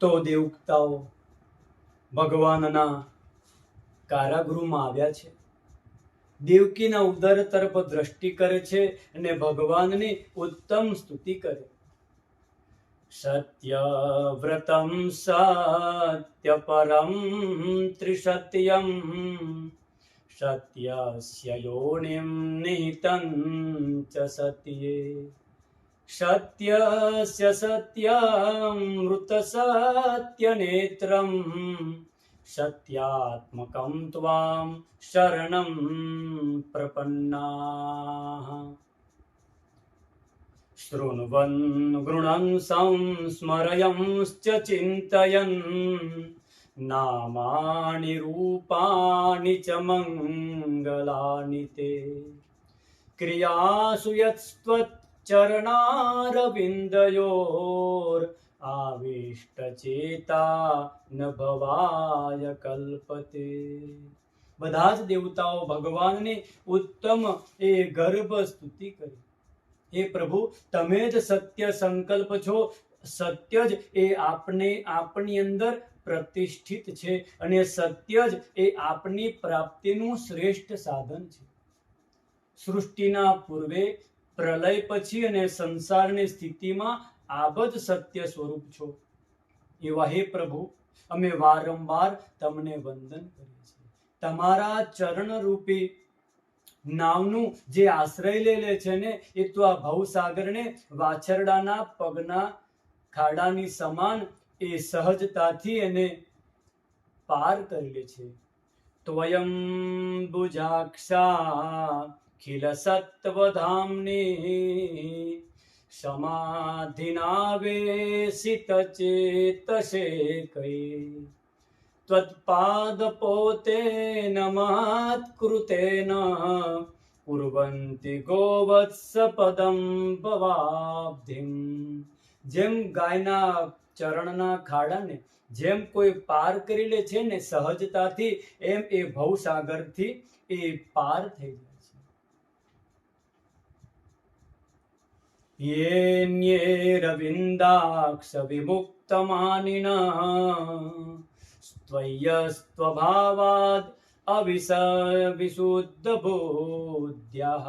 તો દેવતાઓ ભગવાનના કારાગૃહમાં આવ્યા છે. દેવકીના ઉદર તરફ દ્રષ્ટિ કરે છે અને ભગવાનની ઉત્તમ સ્તુતિ કરે. સત્યવ્રતમ સત્યપરમ ત્રિસત્યમ. સત્યસ્ય યોનિમ નિહિતં ચ સત્યે. शत्यस्य सत्यमृतसत्यनेत्रम् सत्यात्मकं त्वां शरणं प्रपन्नाः। शृण्वन् गृणं संस्मरयंश्च चिन्तयन् नामानि रूपाणि च मङ्गलानि ते। क्रियासु यत्स्त्वत् ચરણારવિંદયોર આવિષ્ટ ચેતા ન ભવાય કલ્પતે બધા જ દેવતાઓ ભગવાનની ઉત્તમ એ ગર્ભ સ્તુતિ કરી હે પ્રભુ તમે જ સત્ય સંકલ્પ છો સત્ય જ એ આપને આપની અંદર પ્રતિષ્ઠિત છે અને સત્ય જ એ આપની પ્રાપ્તિનું શ્રેષ્ઠ સાધન છે સૃષ્ટિના પૂર્વે પ્રલય પછી અને સંસારની સ્થિતિમાં આબદ સત્ય સ્વરૂપ છો. એવા હે પ્રભુ, અમે વારંવાર તમને વંદન કરીએ છીએ. તમારા ચરણ રૂપી જે આશ્રય લે લે છે ને, એ તો આ ભવસાગરને વાછરડાના પગના ખાડાની સમાન એ સહજતાથી એને પાર કરી લે છે. ત્વયં ભુજાક્ષા ખિલ સત્વધામની સમાધિનાવેશિત ચેતશે કૈ ત્વત્પાદપોતેન મહત્કૃતેન કુર્વન્તિ ગોવત્સ પદમ ભવાબ્ધિમ જેમ ગાયના ચરણના ખાડાને જેમ કોઈ પાર કરી લે છે ને સહજતાથી એમ એ ભવસાગરથી એ પાર થઈ જાય. છે येऽन्येरविन्दाक्ष विमुक्तमानिनः स्त्वय्यस्त्वभावाद् અવિસ વિશુદ્ધ બોધ્યઃ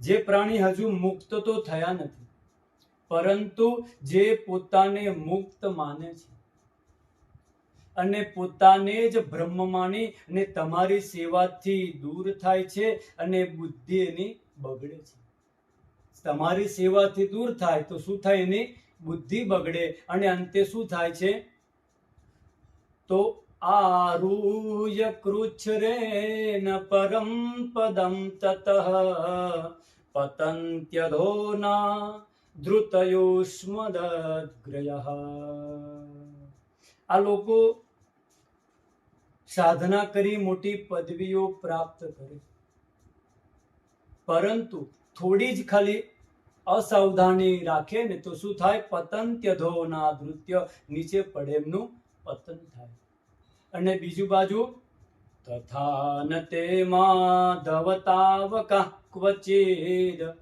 જે પ્રાણી હજુ મુક્ત તો થયા નથી પરંતુ જે પોતાને મુક્ત માને છે અને પોતાને જ બ્રહ્મ માની અને તમારી સેવાથી દૂર થાય છે અને બુદ્ધિ એની બગડે છે તમારી સેવાથી દૂર થાય તો શું થાય એની બુદ્ધિ બગડે અને અંતે શું થાય છે? તો આરુય કૃચ્છરેન પરમ પદમ તતઃ પતંત્યધોના ધૃતયુષ્મદગ્રયઃ આ લોકો સાધના કરી મોટી પદવીઓ પ્રાપ્ત કરે. પરંતુ થોડી જ ખાલી અસાવધાની રાખે ને તો શું થાય? પતંત્ય ધોના ધૃત્ય નીચે પડે એમનું પતન થાય. અને બીજું બાજુ તથા ન તે માધવતાવકા ક્વચિદ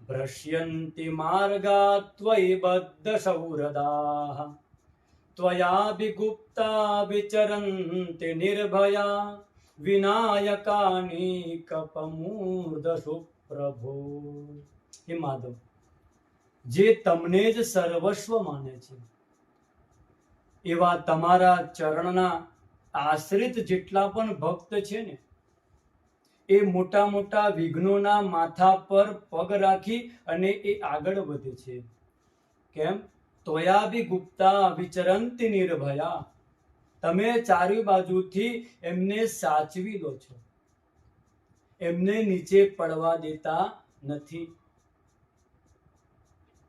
ભ્રશ્યંતિ માર્ગા ત્વય બદ્ધ સૌહૃદાઃ ત્વયાભિગુપ્તા વિચરંતિ નિર્ભયા વિનાયકાની કપમૂર્ધસુ પ્રભો. હે માધવ, જે તમને જ સર્વસ્વ માને છે, એવા તમારા ચરણના આશ્રિત જેટલા પણ ભક્ત છે ને, એ મોટા મોટા વિઘ્નોના માથા પર પગ રાખી અને એ આગળ વધે છે. કેમ? તોયા ગુપ્તા વિચરંતી નિર્ભયા. તમે ચારે બાજુથી એમને સાચવી લો છો. એમને નીચે પડવા દેતા નથી.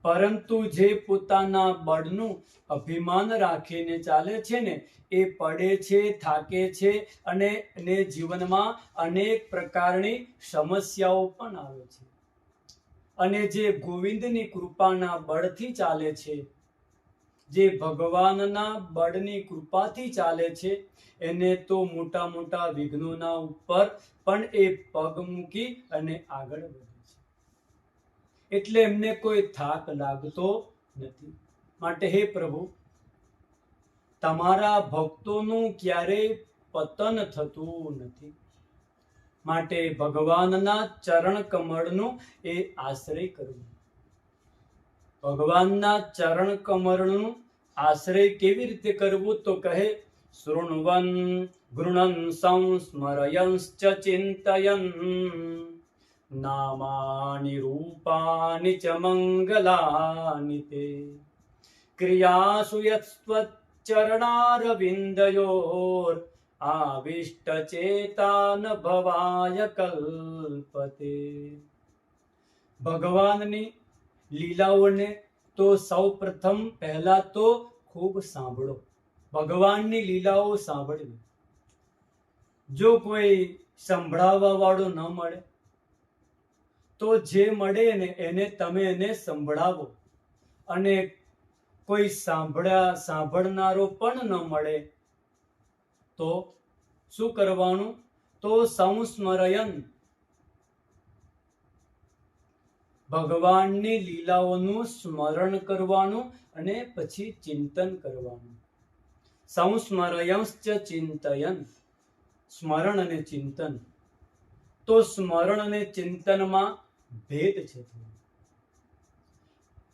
પરંતુ જે પોતાના બળનું અભિમાન રાખીને ચાલે છે ને, એ પડે છે, થાકે છે અને એને જીવનમાં અનેક પ્રકારની સમસ્યાઓ પણ આવે છે. અને જે ગોવિંદની કૃપાના બળથી ચાલે છે જે ભગવાનના બળની કૃપાથી ચાલે છે, એને તો મોટા મોટા વિઘ્નોના ઉપર પણ એ પગ મૂકી અને આગળ વધે છે. એટલે એમને કોઈ થાક લાગતો નથી. માટે હે પ્રભુ, તમારા ભક્તોનું ક્યારેય પતન થતું નથી. માટે ભગવાનના ચરણ કમળનું એ આશ્રય કરવું. ભગવાનના ચરણ કમળનું આશ્રય કેવી રીતે કરવું તો કહે, શૃણવન ગૃણન સંસ્મરયંશ્ચ ચિંતયન. નામાની રૂપાની ચ મંગલાની તે. ક્રિયાસુ આવિષ્ટ ચેતાન ભવાય કલ્પતે. ભગવાનની લીલાઓને તો સૌ પ્રથમ પહેલા તો ખૂબ સાંભળો. ભગવાનની લીલાઓ સાંભળવી. જો કોઈ સંભળાવવા વાળો ન મળે, તો જે મળે ને એને તમે એને સંભળાવો. અને કોઈ સાંભળ્યા, સાંભળનારો પણ ન મળે, તો શું કરવાનું? તો સંસ્મરયન ભગવાનની લીલાઓનું સ્મરણ કરવાનું અને પછી ચિંતન કરવાનું. સંસ્મરયંશ્ચ ચિંતયન, સ્મરણ અને ચિંતન. તો સ્મરણ અને ચિંતનમાં ભેદ છે.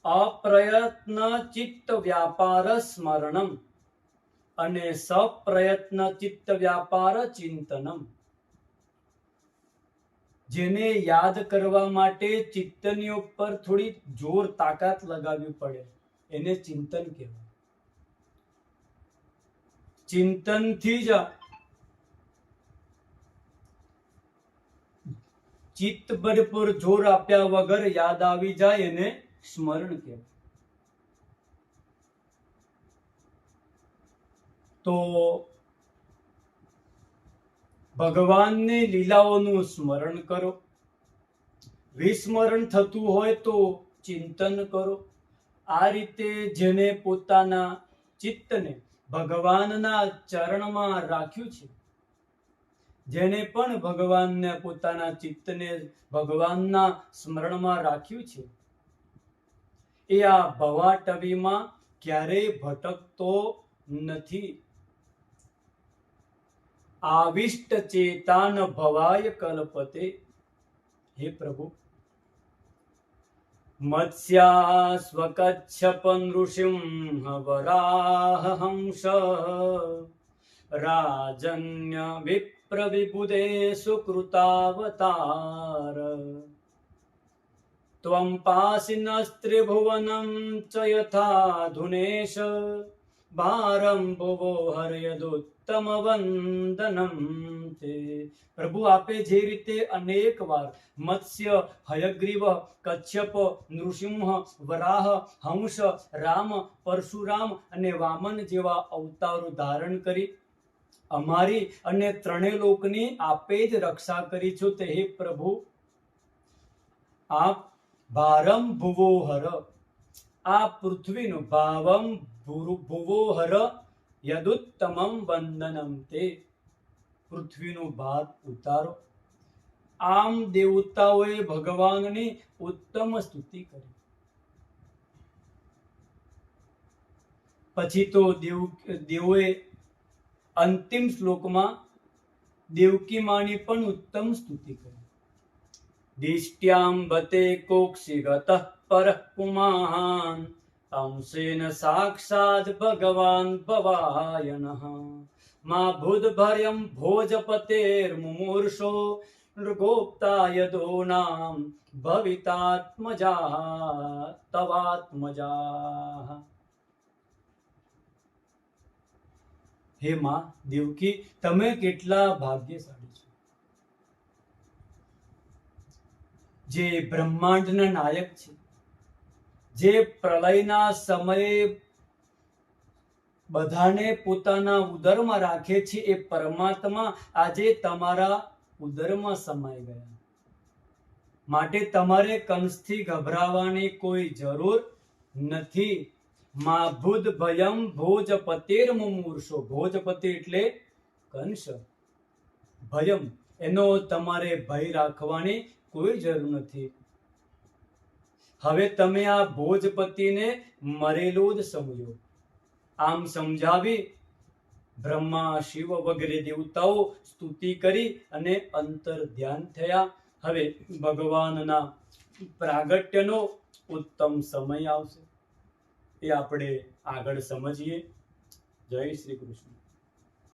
અપ્રયત્ન ચિત્ત વ્યાપાર સ્મરણમ અને સપ્રયત્ન ચિત્ત વ્યાપાર ચિંતનમ. જેને યાદ કરવા માટે ચિંતનની ઉપર થોડી જોર તાકાત લગાવવી પડે. એને ચિંતન કહેવાય. ચિંતનથી જ ચિત્ત ભરપૂર પર જોર આપ્યા વગર યાદ આવી જાય એને સ્મરણ કહેવાય. તો ભગવાનની લીલાઓનું સ્મરણ કરો. વિસ્મરણ થતું હોય તો ચિંતન કરો. આ રીતે જેને પોતાના ચિત્તને ભગવાનના ચરણમાં રાખ્યું છે, જેને પણ ભગવાનને પોતાના ચિત્તને ભગવાનના સ્મરણમાં રાખ્યું છે, એ આ ભવાટવીમાં ક્યારેય ભટકતો નથી. આવિષ્ટ ચેતાન ભવાય કલ્પતે. હે પ્રભુ, મત્સ્યાસ્વકચ્છપ નૃસિંહ વરાહ હંસ રાજન્ય વિપ્ર વિબુદે સુકૃતાવતાર. ત્વં પાસિનસ્ત્રિભુવनं ચ યથાધુનેશ. ભારમ ભુવો હરયદુત્તમ વંદનમ તે પ્રભુ આપે જે રીતે અનેક વાર મત્સ્ય હયગ્રીવ કચ્છપ નૃસિંહ વરાહ હંસ રામ પરશુરામ અને વામન જેવા અવતારો ધારણ કરી અમારી અને ત્રણેય લોકની આપે જ રક્ષા કરી છો તે હે પ્રભુ. આપ ભારમ ભુવો હર આ પૃથ્વીનું ભાવમ ભુવો હર યદુત્તમમ વંદનમ તે પૃથ્વીનો ભાર ઉતારો આમ દેવતાઓએ ભગવાનની ઉત્તમ સ્તુતિ કરી પછી તો દેવ દેવોએ અંતિમ શ્લોકમાં દેવકી માની પણ ઉત્તમ સ્તુતિ કરી દિષ્ટ્યાંબતે કોક્ષિગત પર પુમાન અંશેન સાક્ષાત ભગવાન ભવાયનઃ. મા ભૂદભર્યમ ભોજપતેર્મુમૂર્ષો નૃગોપ્તાય દોનામ ભવિતાત્મજા તવાત્મજા હે માં દેવકી, તમે કેટલા ભાગ્યશાળી છો. જે બ્રહ્માંડના નાયક છે. જે પ્રલયના સમયે બધાને પોતાના ઉદરમાં રાખે છે, એ પરમાત્મા આજે તમારા ઉદરમાં સમાઈ ગયા. માટે તમારે કંસથી ગભરાવાની કોઈ જરૂર નથી. મા ભૂત ભયમ ભોજપતિર મુમૂર્ષો. ભોજપતિ એટલે કંસ. ભયમ. એનો તમારે ભય રાખવાની કોઈ જરૂર નથી. હવે તમે આ ભોજપતિને મરેલો જ સમજો. આમ સમજાવી બ્રહ્મા, શિવ, વગેરે દેવતાઓ સ્તુતિ કરી અને અંતર ધ્યાન થયા. હવે ભગવાનના પ્રાગટ્યનો ઉત્તમ સમય આવશે. એ આપણે આગળ સમજીએ. જય શ્રી કૃષ્ણ.